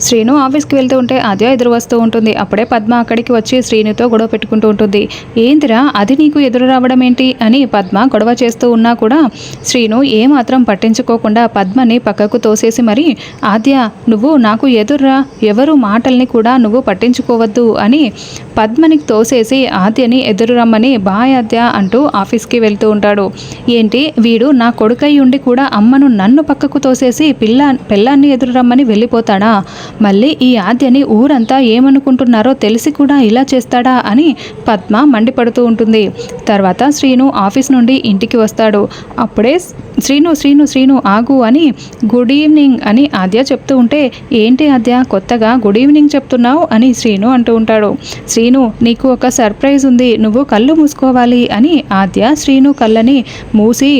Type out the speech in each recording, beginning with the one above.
శ్రీను ఆఫీస్కి వెళ్తూ ఉంటే అదే ఎదురు వస్తూ ఉంటుంది. అప్పుడే పద్మ అక్కడికి వచ్చి శ్రీనుతో గొడవ పెట్టుకుంటూ ఉంటుంది. ఏందిరా అది నీకు ఎదురు రావడం ఏంటి? అని పద్మ గొడవ చేస్తూ ఉన్నా కూడా శ్రీను ఏమాత్రం పట్టించుకోకుండా పద్మని పక్కకు తోసేసి మరి ఆద్య నువ్వు నాకు ఎదుర్రా ఎవరు మాటల్ని కూడా నువ్వు పట్టించుకోవద్దు అని పద్మని తోసేసి ఆద్యని ఎదురు రమ్మని బాయ్ ఆద్య అంటూ ఆఫీస్కి వెళ్తూ ఉంటాడు. ఏంటి? వీడు నా కొడుకై ఉండి కూడా అమ్మను నన్ను పక్కకు తోసేసి పిల్ల పిల్లాన్ని ఎదురు రమ్మని వెళ్ళిపోతాడా? మళ్ళీ ఈ ఆద్యని ఊరంతా ఏమనుకుంటున్నారో తెలిసి కూడా ఇలా చేస్తాడా అని పద్మ మండిపడుతూ ఉంటుంది. తర్వాత శ్రీను ఆఫీస్ నుండి ఇంటికి వస్తాడు. అప్పుడే శ్రీను శ్రీను శ్రీను ఆగు అని గుడ్ ఈవినింగ్ అని ఆద్య చెప్తూ ఉంటే ఏంటి ఆద్య కొత్తగా గుడ్ ఈవినింగ్ చెప్తున్నావు అని శ్రీను అంటూ ఉంటాడు. శ్రీ శ్రీను నీకు ఒక సర్ప్రైజ్ ఉంది నువ్వు కళ్ళు మూసుకోవాలి అని ఆద్య శ్రీను కళ్ళని మూసి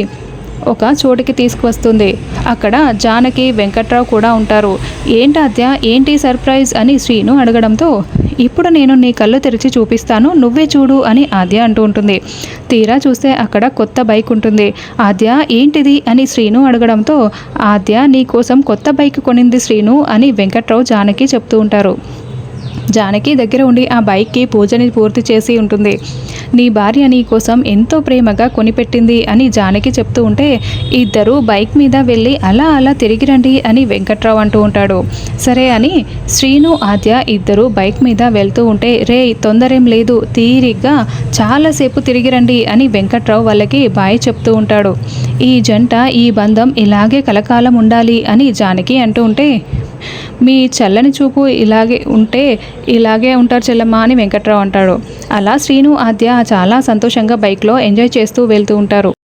ఒక చోటికి తీసుకువస్తుంది. అక్కడ జానకి వెంకట్రావు కూడా ఉంటారు. ఏంటాద్య ఏంటి సర్ప్రైజ్? అని శ్రీను అడగడంతో ఇప్పుడు నేను నీ కళ్ళు తెరిచి చూపిస్తాను నువ్వే చూడు అని ఆద్య అంటూ ఉంటుంది. తీరా చూస్తే అక్కడ కొత్త బైక్ ఉంటుంది. ఆద్య ఏంటిది? అని శ్రీను అడగడంతో ఆద్య నీ కోసం కొత్త బైక్ కొనింది శ్రీను అని వెంకట్రావు జానకి చెప్తూ ఉంటారు. జానకి దగ్గర ఉండి ఆ బైక్కి పూజని పూర్తి చేసి ఉంటుంది. నీ భార్య నీ కోసం ఎంతో ప్రేమగా కొనిపెట్టింది అని జానకి చెప్తూ ఉంటే ఇద్దరు బైక్ మీద వెళ్ళి అలా అలా తిరిగి రండి అని వెంకట్రావు అంటూ ఉంటాడు. సరే అని శ్రీను ఆద్య ఇద్దరు బైక్ మీద వెళ్తూ ఉంటే రే తొందరేం లేదు తీరిగ్గా చాలాసేపు తిరిగి రండి అని వెంకట్రావు వాళ్ళకి బాయ్ చెప్తూ ఉంటాడు. ఈ జంట ఈ బంధం ఇలాగే కలకాలం ఉండాలి అని జానకి అంటూ ఉంటే మీ చల్లని చూపు ఇలాగే ఉంటే ఇలాగే ఉంటారు చెల్లమ్మ అని వెంకట్రావు అంటాడు. అలా శ్రీను ఆద్య చాలా సంతోషంగా బైక్లో ఎంజాయ్ చేస్తూ వెళ్తూ ఉంటారు.